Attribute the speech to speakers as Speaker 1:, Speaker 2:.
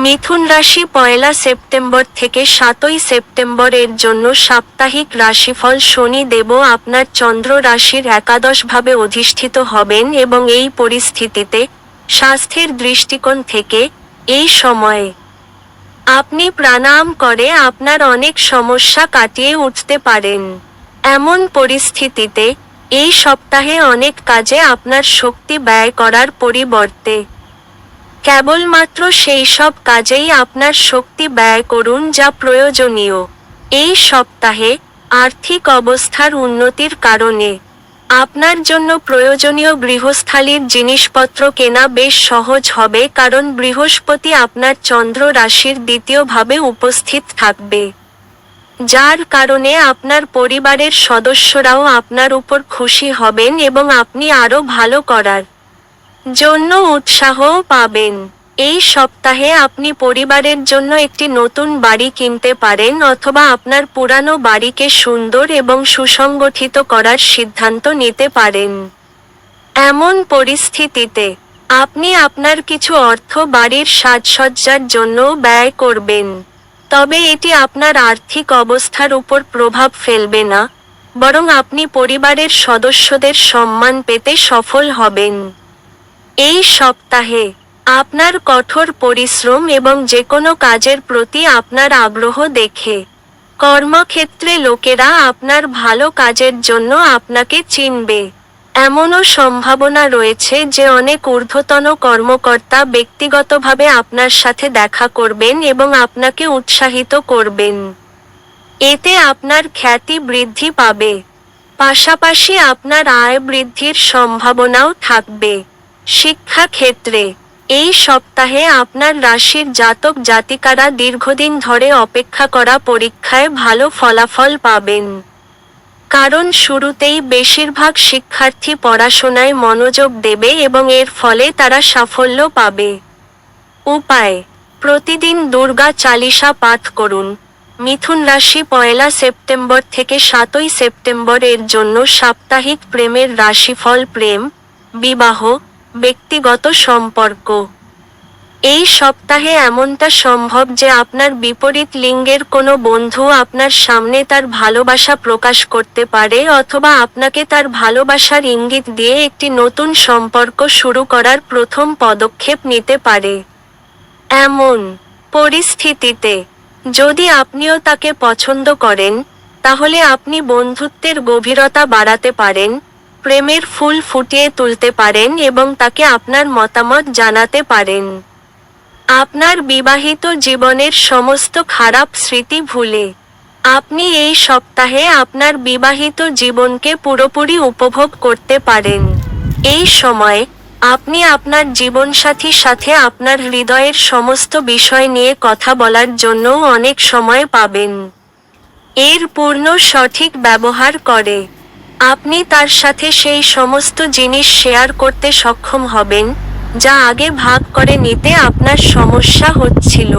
Speaker 1: মিথুন রাশি পয়লা সেপ্টেম্বর থেকে সাতই সেপ্টেম্বর এর জন্য সাপ্তাহিক রাশিফল শনি দেব আপনার চন্দ্র রাশির একাদশভাবে অধিষ্ঠিত হবেন এবং এই পরিস্থিতিতে স্বাস্থ্যের দৃষ্টিকোণ থেকে এই সময়ে আপনি প্রাণায়াম করে আপনার অনেক সমস্যা কাটিয়ে উঠতে পারেন। এমন পরিস্থিতিতে এই সপ্তাহে অনেক কাজে আপনার শক্তি ব্যয় করার পরিবর্তে কেবলমাত্র সেই সব কাজেই আপনার শক্তি ব্যয় করুন যা প্রয়োজনীয়। এই সপ্তাহে আর্থিক অবস্থার উন্নতির কারণে আপনার জন্য প্রয়োজনীয় গৃহস্থালির জিনিসপত্র কেনা বেশ সহজ হবে কারণ বৃহস্পতি আপনার চন্দ্র রাশির দ্বিতীয়ভাবে উপস্থিত থাকবে। যার কারণে আপনার পরিবারের সদস্যরাও আপনার উপর খুশি হবেন এবং আপনি আরও ভালো করার জন্য উৎসাহ পাবেন। এই সপ্তাহে আপনি পরিবারের জন্য একটি নতুন বাড়ি কিনতে পারেন অথবা আপনার পুরানো বাড়িকে সুন্দর এবং সুসংগঠিত করার সিদ্ধান্ত নিতে পারেন। এমন পরিস্থিতিতে আপনি আপনার কিছু অর্থ বাড়ির সাজসজ্জার জন্য ব্যয় করবেন। তবে এটি আপনার আর্থিক অবস্থার উপর প্রভাব ফেলবে না, বরং আপনি পরিবারের সদস্যদের সম্মান পেতে সফল হবেন। এই সপ্তাহে আপনার কঠোর পরিশ্রম এবং যে কোনো কাজের প্রতি আপনার আগ্রহ দেখে। কর্মক্ষেত্রে লোকেরা আপনার ভালো কাজের জন্য আপনাকে চিনবে। এমনও সম্ভাবনা রয়েছে যে অনেক ঊর্ধ্বতন কর্মকর্তা ব্যক্তিগতভাবে আপনার সাথে দেখা করবেন এবং আপনাকে উৎসাহিত করবেন। এতে আপনার খ্যাতি বৃদ্ধি পাবে। পাশাপাশি আপনার আয় বৃদ্ধির সম্ভাবনাও থাকবে। শিক্ষা ক্ষেত্রে এই সপ্তাহে আপনার রাশির জাতক জাতিকারা দীর্ঘদিন ধরে অপেক্ষা করা পরীক্ষায় ভালো ফলাফল পাবেন। কারণ শুরুতেই বেশিরভাগ শিক্ষার্থী পড়াশোনায় মনোযোগ দেবে এবং এর ফলে তারা সাফল্য পাবে। উপায়, প্রতিদিন দুর্গা চালিসা পাঠ করুন। মিথুন রাশি পয়লা সেপ্টেম্বর থেকে সাতই সেপ্টেম্বর এর জন্য সাপ্তাহিক প্রেমের রাশিফল প্রেম, বিবাহ ব্যক্তিগত সম্পর্ক। এই সপ্তাহে এমনটা সম্ভব যে আপনার বিপরীত লিঙ্গের কোনো বন্ধু আপনার সামনে তার ভালোবাসা প্রকাশ করতে পারে অথবা আপনাকে তার ভালোবাসার ইঙ্গিত দিয়ে একটি নতুন সম্পর্ক শুরু করার প্রথম পদক্ষেপ নিতে পারে। এমন পরিস্থিতিতে যদি আপনিও তাকে পছন্দ করেন, তাহলে আপনি বন্ধুত্বের গভীরতা বাড়াতে পারেন প্রেমের ফুল ফুটিয়ে তুলতে পারেন এবং তাকে আপনার মতামত জানাতে পারেন। আপনার বিবাহিত জীবনের সমস্ত খারাপ স্মৃতি ভুলে, আপনি এই সপ্তাহে আপনার বিবাহিত জীবনকে পুরোপুরি উপভোগ করতে পারেন। এই সময় আপনি আপনার জীবনসাথীর সাথে আপনার হৃদয়ের সমস্ত বিষয় নিয়ে কথা বলার জন্য অনেক সময় পাবেন। এর পূর্ণ সঠিক ব্যবহার করে। আপনি তার সাথে সেই সমস্ত জিনিস শেয়ার করতে সক্ষম হবেন, যা আগে ভাগ করে নিতে আপনার সমস্যা হচ্ছিল।